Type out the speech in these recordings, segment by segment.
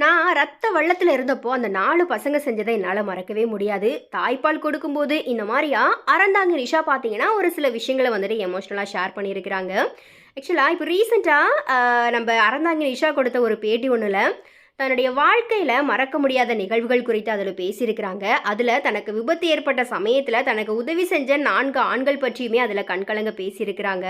நான் ரத்த வெள்ளத்தில் இருந்தப்போ அந்த நாலு பசங்க செஞ்சதை என்னால் மறக்கவே முடியாது. தாய்ப்பால் கொடுக்கும்போது இந்த மாதிரியா? அறந்தாங்க நிஷா பார்த்தீங்கன்னா ஒரு சில விஷயங்களை வந்துட்டு எமோஷ்னலாக ஷேர் பண்ணியிருக்கிறாங்க. ஆக்சுவலாக இப்போ ரீசெண்டாக நம்ம அறந்தாங்க நிஷா கொடுத்த ஒரு பேட்டி ஒன்றில் தன்னுடைய வாழ்க்கையில் மறக்க முடியாத நிகழ்வுகள் குறித்து அதில் பேசியிருக்கிறாங்க. அதில் தனக்கு விபத்து ஏற்பட்ட சமயத்தில் தனக்கு உதவி செஞ்ச நான்கு ஆண்கள் பற்றியுமே அதில் கண்கலங்க பேசியிருக்கிறாங்க.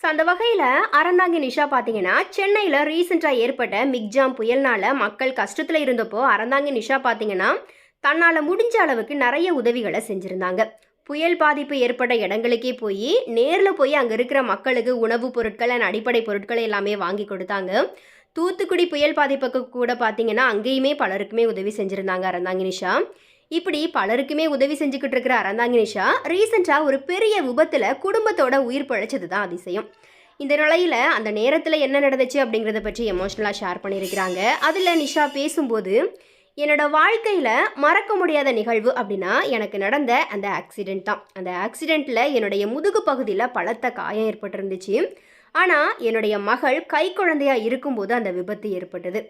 ஸோ அந்த வகையில் அறந்தாங்கி நிஷா பார்த்தீங்கன்னா சென்னையில் ரீசெண்டாக ஏற்பட்ட மிக்ஜாம் புயல்னால் மக்கள் கஷ்டத்தில் இருந்தப்போ அறந்தாங்கி நிஷா பார்த்தீங்கன்னா தன்னால் முடிஞ்ச அளவுக்கு நிறைய உதவிகளை செஞ்சுருந்தாங்க. புயல் பாதிப்பு ஏற்பட்ட இடங்களுக்கே போய் நேரில் போய் அங்கே இருக்கிற மக்களுக்கு உணவுப் பொருட்கள் அண்ட் அடிப்படை பொருட்களை எல்லாமே வாங்கி கொடுத்தாங்க. தூத்துக்குடி புயல் பாதிப்புக்கு கூட பார்த்தீங்கன்னா அங்கேயுமே பலருக்குமே உதவி செஞ்சுருந்தாங்க அறந்தாங்கி நிஷா. இப்படி பலருக்குமே உதவி செஞ்சுக்கிட்டு இருக்கிற அறந்தாங்கி நிஷா ரீசெண்டாக ஒரு பெரிய விபத்தில் குடும்பத்தோட உயிர் பழைச்சது தான் அதிசயம். இந்த நிலையில் அந்த நேரத்தில் என்ன நடந்துச்சு அப்படிங்கிறத பற்றி எமோஷ்னலாக ஷேர் பண்ணியிருக்கிறாங்க. அதில் நிஷா பேசும்போது என்னோட வாழ்க்கையில் மறக்க முடியாத நிகழ்வு அப்படின்னா எனக்கு நடந்த அந்த ஆக்சிடெண்ட் தான். அந்த ஆக்சிடெண்ட்டில் என்னுடைய முதுகு பகுதியில் பலத்த காயம் ஏற்பட்டிருந்துச்சு. ஆனால் என்னுடைய மகள் கை குழந்தையாக இருக்கும்போது அந்த விபத்து ஏற்பட்டது.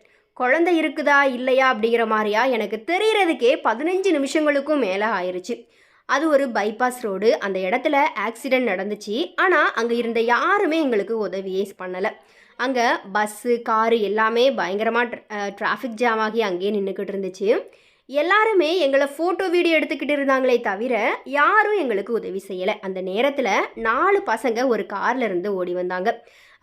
குழந்தை இருக்குதா இல்லையா அப்படிங்கிற மாதிரியா எனக்கு தெரியறதுக்கே பதினஞ்சு நிமிஷங்களுக்கும் மேலே ஆயிடுச்சு அது ஒரு பைபாஸ் ரோடு அந்த இடத்துல ஆக்சிடெண்ட் நடந்துச்சு. ஆனால் அங்கே இருந்த யாருமே எங்களுக்கு உதவியே பண்ணலை. அங்கே பஸ்ஸு காரு எல்லாமே பயங்கரமாக ட்ராஃபிக் ஜாம் ஆகி அங்கேயே நின்றுக்கிட்டு இருந்துச்சு. எல்லாருமே எங்களை ஃபோட்டோ வீடியோ எடுத்துக்கிட்டு இருந்தாங்களே தவிர யாரும் எங்களுக்கு உதவி செய்யலை. அந்த நேரத்தில் நாலு பசங்க ஒரு கார்ல இருந்து ஓடி வந்தாங்க.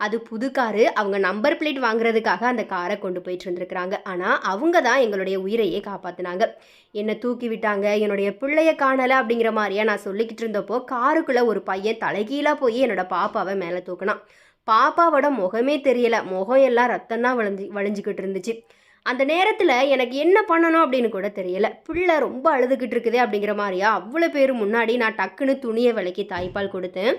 அது புது காரு. அவங்க நம்பர் பிளேட் வாங்குறதுக்காக அந்த காரை கொண்டு போயிட்டு இருந்திருக்கிறாங்க. ஆனால் அவங்க தான் எங்களுடைய உயிரையே காப்பாற்றினாங்க என்னை தூக்கி விட்டாங்க. என்னுடைய பிள்ளைய காணலை அப்படிங்கிற மாதிரியா நான் சொல்லிக்கிட்டு இருந்தப்போ காருக்குள்ளே ஒரு பையன் தலைகீழாக போய் என்னோட பாப்பாவை மேலே தூக்கினான். பாப்பாவோட முகமே தெரியல. முகம் எல்லாம் ரத்தம் தான் வளைஞ்சு வளைஞ்சிக்கிட்டு இருந்துச்சு. அந்த நேரத்தில் எனக்கு என்ன பண்ணணும் அப்படின்னு கூட தெரியல. பிள்ளை ரொம்ப அழுதுகிட்டு இருக்குதே அப்படிங்கிற மாதிரியா? அவ்வளோ பேர் முன்னாடி நான் டக்குன்னு துணியை விலைக்கு தாய்ப்பால் கொடுத்தேன்.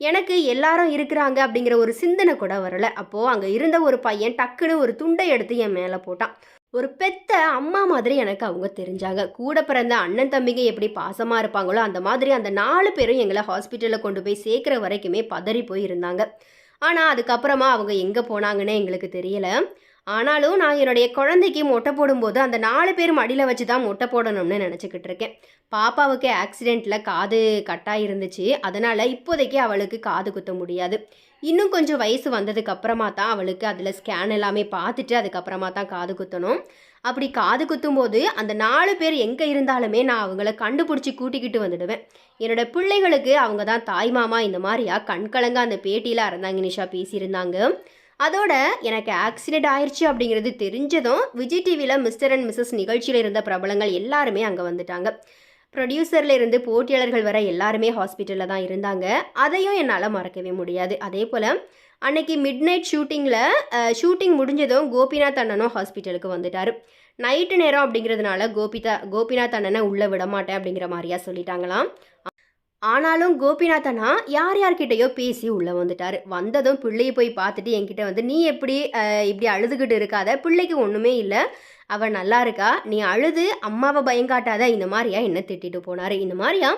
எனக்கு எல்லாரும் இருக்கிறாங்க அப்படிங்கிற ஒரு சிந்தனை கூட வரலை. அப்போது அங்கே இருந்த ஒரு பையன் டக்குன்னு ஒரு துண்டை எடுத்து என் மேலே போட்டான். ஒரு பெத்த அம்மா மாதிரி எனக்கு அவங்க தெரிஞ்சாங்க. கூட பிறந்த அண்ணன் தம்பிங்க எப்படி பாசமாக இருப்பாங்களோ அந்த மாதிரி அந்த நாலு பேரும் எங்களை ஹாஸ்பிட்டலில் கொண்டு போய் சேர்க்குற வரைக்குமே பதறி போய் இருந்தாங்க. ஆனால் அதுக்கப்புறமா அவங்க எங்கே போனாங்கன்னு எங்களுக்கு தெரியலை. ஆனாலும் நான் என்னுடைய குழந்தைக்கு மொட்டை போடும்போது அந்த நாலு பேர் மடியில் வச்சு தான் மொட்டை போடணும்னு நினச்சிக்கிட்டு இருக்கேன். பாப்பாவுக்கு ஆக்சிடெண்ட்டில் காது கட்டாக இருந்துச்சு அதனால் இப்போதைக்கு அவளுக்கு காது குத்த முடியாது. இன்னும் கொஞ்சம் வயசு வந்ததுக்கு அப்புறமா தான் அவளுக்கு அதில் ஸ்கேன் எல்லாமே பார்த்துட்டு அதுக்கப்புறமா தான் காது குத்தணும். அப்படி காது குத்தும்போது அந்த நாலு பேர் எங்கே இருந்தாலுமே நான் அவங்கள கண்டுபிடிச்சி கூட்டிக்கிட்டு வந்துடுவேன். என்னோட பிள்ளைகளுக்கு அவங்க தான் தாய் மாமா இந்த மாதிரியா கண்கலங்க அந்த பேட்டியில் அறந்தாங்க நிஷா பேசியிருந்தாங்க. அதோட எனக்கு ஆக்சிடென்ட் ஆயிடுச்சு அப்படிங்கிறது தெரிஞ்சதும் விஜய் டிவியில் மிஸ்டர் அண்ட் மிஸ்ஸஸ் நிகழ்ச்சியில் இருந்த பிரபலங்கள் எல்லாருமே அங்கே வந்துட்டாங்க. ப்ரொடியூசரில் இருந்து போட்டியாளர்கள் வர எல்லாருமே ஹாஸ்பிட்டலில் தான் இருந்தாங்க. அதையும் என்னால் மறக்கவே முடியாது. அதே போல் அன்னைக்கு மிட் நைட் ஷூட்டிங்கில் ஷூட்டிங் முடிஞ்சதும் கோபிநாத் அண்ணனும் ஹாஸ்பிட்டலுக்கு வந்துட்டார். நைட்டு நேரம் அப்படிங்கிறதுனால கோபிதா கோபிநாத் அண்ணனை உள்ளே விட மாட்டேன் அப்படிங்கிற மாதிரியா சொல்லிட்டாங்களாம். ஆனாலும் கோபிநாதனா யார் யார்கிட்டயோ பேசி உள்ளே வந்துட்டார். வந்ததும் பிள்ளையை போய் பார்த்துட்டு என்கிட்ட வந்து நீ எப்படி இப்படி அழுதுகிட்டு இருக்காத? பிள்ளைக்கு ஒன்றுமே இல்லை. அவள் நல்லா இருக்கா? நீ அழுது அம்மாவை பயங்காட்டாத இந்த மாதிரியா என்ன திட்டிட்டு போனார்? இந்த மாதிரியா?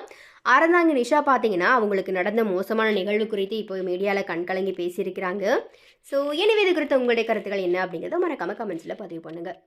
அறந்தாங்க நிஷா பார்த்தீங்கன்னா அவங்களுக்கு நடந்த மோசமான நிகழ்வு குறித்து இப்போ மீடியாவில் கண்கலங்கி பேசியிருக்கிறாங்க. ஸோ எனவே இது குறித்த உங்களுடைய கருத்துக்கள் என்ன அப்படிங்கிறத மறக்காமல் கமெண்ட்ஸில் பதிவு பண்ணுங்கள்